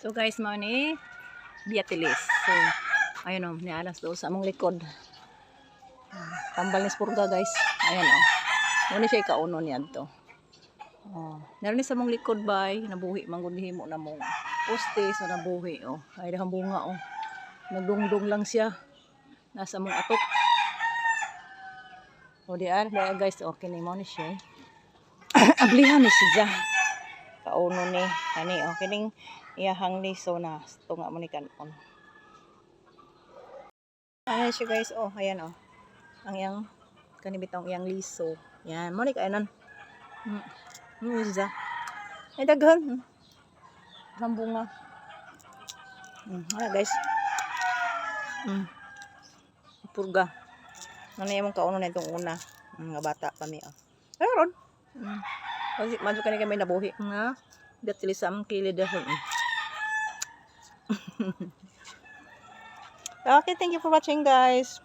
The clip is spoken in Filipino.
So guys, mo ni Biatilis. So, ayun o, ni alas daw sa among likod. Ah, Tambal ni Spurga guys. Ayan o. Muna siya ikauno niya to. Oh, naroon sa mong likod bay, nabuhi manggunihin mo na mong poste so nabuhi oh. Ay dahang bunga oh. Nagdungdung lang siya. Nasa mong atok. O di ar, dahil guys, okay ni mo ni siya. Ablihan ni siya. Kauno ni, kani oh, kining iyahang ni so na tunga mo ni kanon. Ayan siya guys, oh, ayan oh. Ang iyang kanibitang iyang liso. Yan, mo ni kainan. Hmm. Hmm, siya. Ay daghan. Ang bunga. Hmm, wala guys. Hmm. Purga. Ano yung kauno na itong una. Mga bata kami. Oh. Ayun. Hmm. Kasi madyo kani kami nabuhi nga. Datilisam kilid dahon. okay, thank you for watching guys.